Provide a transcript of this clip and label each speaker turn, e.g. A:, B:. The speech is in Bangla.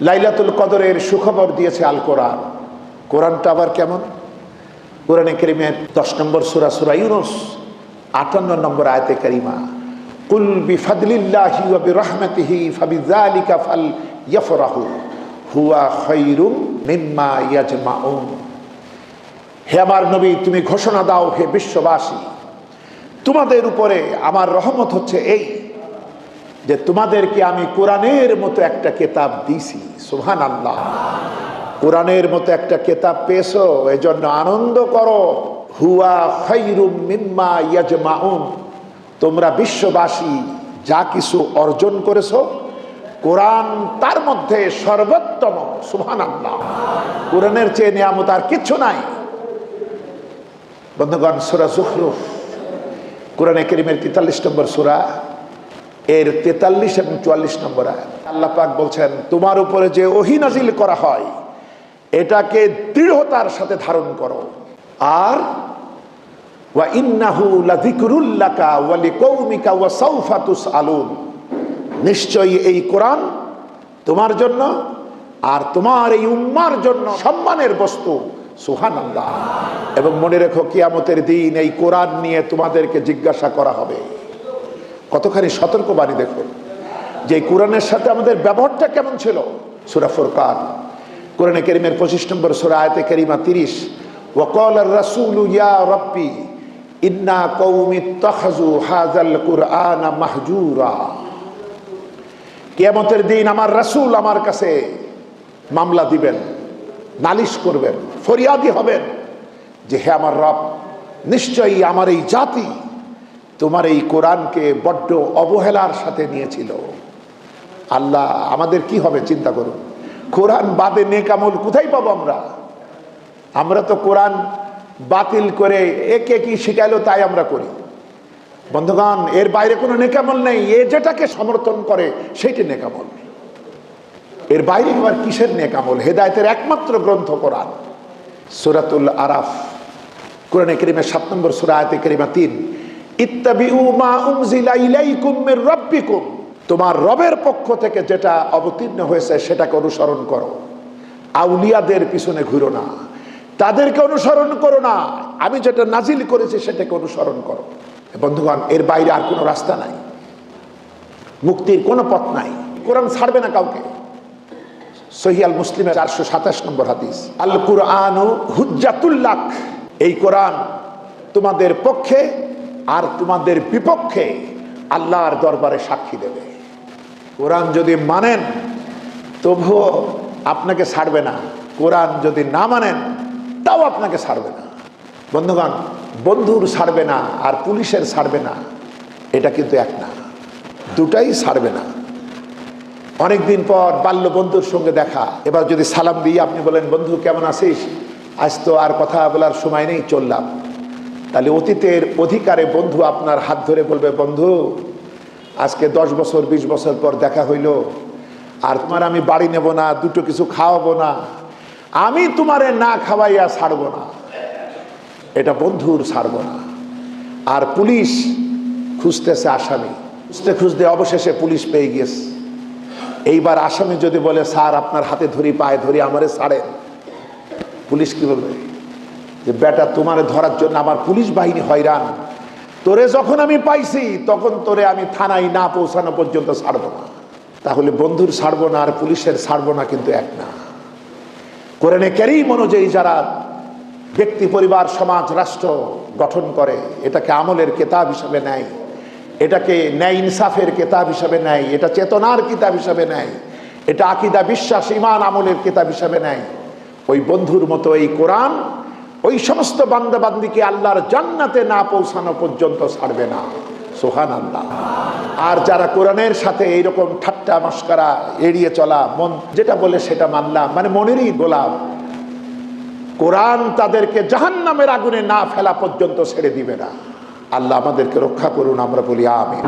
A: লাইলাতুল কদরের সুখবর দিয়েছে আল কোরআন। কোরআনটা আবার কেমন? কোরআনে করিমের দশ নম্বর সুরা সুরা ইউনুস, আটান্ন নম্বর আয়তে করিমা, কুল বিফাদলিল্লাহি ওয়া বিরহমাতিহি ফাবিযালিকা ফাল ইয়াফরাহু হুয়া খায়রুম মিম্মা ইয়াজমাউন। হে আমার নবী, তুমি ঘোষণা দাও, হে বিশ্ববাসী, তোমাদের উপরে আমার রহমত হচ্ছে এই যে তোমাদেরকে আমি কোরআনের মতো একটা কেতাব দিছি সুহান আল্লাহ কোরআনের মতো একটা কেতাব পেয়েছ এই জন্য আনন্দ করো। হুয়া খৈরুম তোমরা বিশ্ববাসী, যা কিছু অর্জন করেছ, কোরআন তার মধ্যে সর্বোত্তম সুহান আল্লাহ কোরআনের চেয়ে নিয়ামত আর কিচ্ছু নাই। বন্ধুগণ, সুরা জুখরুফ, কোরআনে করিমের তেতাল্লিশ নম্বর সুরা। এর তেতাল্লিশ এবং চুয়াল্লিশ নম্বর আয়াত। বলছেন, তোমার উপরে যে ওহি নাজিল করা হয়, এটাকে দৃঢ়তার সাথে ধারণ করো। আর, ওয়া ইন্নাহু ওয়া লিকৌমিকা ওয়া নিশ্চয়ই এই কোরআন তোমার জন্য আর তোমার এই উম্মার জন্য সম্মানের বস্তু। সুহান আল্লাহ এবং মনে রেখো, কিয়ামতের দিন এই কোরআন নিয়ে তোমাদেরকে জিজ্ঞাসা করা হবে। কতখানি সতর্কবাণী দেখুন? যে কোরআনের সাথে আমাদের ব্যবহারটা কেমন ছিল? সুরা ফুরকান। কোরআনে করিমের পঁচিশ নম্বর সুরা, আয়তে করিমা তিরিশ। ওকল রসুল ইয়া রব্বি, ইন্না কৌমি তখাজু হাজাল কুরআন মাহজুরা। কিয়ামতের দিন আমার রাসূল আমার কাছে মামলা দিবেন, নালিশ করবেন, ফরিয়াদি হবেন যে হে আমার রব, নিশ্চয়ই আমার এই জাতি তোমার এই কোরআনকে বড্ড অবহেলার সাথে নিয়েছিল। আল্লাহ, আমাদের কি হবে চিন্তা করুন। কোরআন বাদে নেকামল কোথায় পাবো আমরা? আমরা তো কোরআন বাতিল করে একে কি শিখাইলো তাই আমরা করি। বন্ধুগণ, এর বাইরে কোনো নেকামল নেই। এ যেটাকে সমর্থন করে, সেইটি নেকামল এর বাইরে আবার কিসের নেকামল হেদায়তের একমাত্র গ্রন্থ কোরআন। সুরাতুল আরাফ। কোরআনে করিমের সাত নম্বর সুরা, আয়তে করিমা তিন। তোমার রবের পক্ষ থেকে যেটা অবতীর্ণ হয়েছে সেটাকে অনুসরণ করো। আউলিয়াদের পিছনে ঘুরো না। তাদেরকে অনুসরণ করো না। আমি যেটা নাজিল করেছি সেটাকে অনুসরণ করো। বন্ধুগণ, এর বাইরে আর কোনো রাস্তা নাই। মুক্তির কোনো পথ নাই। কোরআন ছাড়বে না কাউকে। সহিয়াল মুসলিমের চারশো সাতাশ নম্বর হাদিস। আল কুরআন হুজ্জাতুল্লাহ এই কোরআন তোমাদের পক্ষে আর তোমাদের বিপক্ষে আল্লাহর দরবারে সাক্ষী দেবে। কোরআন যদি মানেন, তবুও আপনাকে ছাড়বে না। কোরআন যদি না মানেন, তাও আপনাকে ছাড়বে না। বন্ধুগণ, বন্ধুর ছাড়বে না আর পুলিশের ছাড়বে না, এটা কিন্তু এক না। দুটাই ছাড়বে না। অনেকদিন পর বাল্য বন্ধুর সঙ্গে দেখা। এবার যদি সালাম দিয়ে আপনি বলেন, বন্ধু, কেমন আছিস? আজ তো আর কথা বলার সময় নেই, চললাম। তাহলে অতীতের অধিকারে বন্ধু আপনার হাত ধরে বলবে, বন্ধু, আজকে দশ বছর ২০ বছর পর দেখা হইল। আর তোমার আমি বাড়ি নেব না, দুটো কিছু খাওয়াবো না। আমি তোমারে না খাওয়াইয়া ছাড়বো না। এটা বন্ধুর ছাড়বো না। আর পুলিশ খুঁজতেছে আসামি। খুঁজতে খুঁজতে অবশেষে পুলিশ পেয়ে গিয়েছে। এইবার আসামি যদি বলে, স্যার, আপনার হাতে ধরি, পায়ে ধরি, আমারে ছাড়েন। পুলিশ কি বলবে? যে বেটা, তোমারে ধরার জন্য আমার পুলিশ বাহিনী হয়রান। তোরে যখন আমি পাইছি, তখন তোরে আমি থানায় না পৌঁছানো পর্যন্ত ছাড়বো না। তাহলে বন্ধুর ছাড়বো না আর পুলিশের ছাড়বো না কিন্তু এক না। কোরআনে ক্যারিম অনুযায়ী যারা ব্যক্তি, পরিবার, সমাজ, রাষ্ট্র গঠন করে, এটাকে আমলের কেতাব হিসাবে নেয়। এটাকে ন্যায় ইনসাফের কেতাব হিসাবে নেয়। এটা চেতনার কিতাব হিসাবে নেয়। এটা আকিদা বিশ্বাস ইমান আমলের কেতাব হিসাবে নেয়। ওই বন্ধুর মতো এই কোরআন ওই সমস্ত বান্দাবান্দিকে আল্লাহর জান্নাতে না পৌঁছানো পর্যন্ত ছাড়বে না। সোহান আল্লাহ আর যারা কোরআনের সাথে এইরকম ঠাট্টা মস্কারা এড়িয়ে চলা, মন যেটা বলে সেটা মানলাম। মানে মনেরই গোলাম কোরআন তাদেরকে জাহান নামের আগুনে না ফেলা পর্যন্ত ছেড়ে দিবে না। আল্লাহ আমাদেরকে রক্ষা করুন, আমরা বলি আমিন।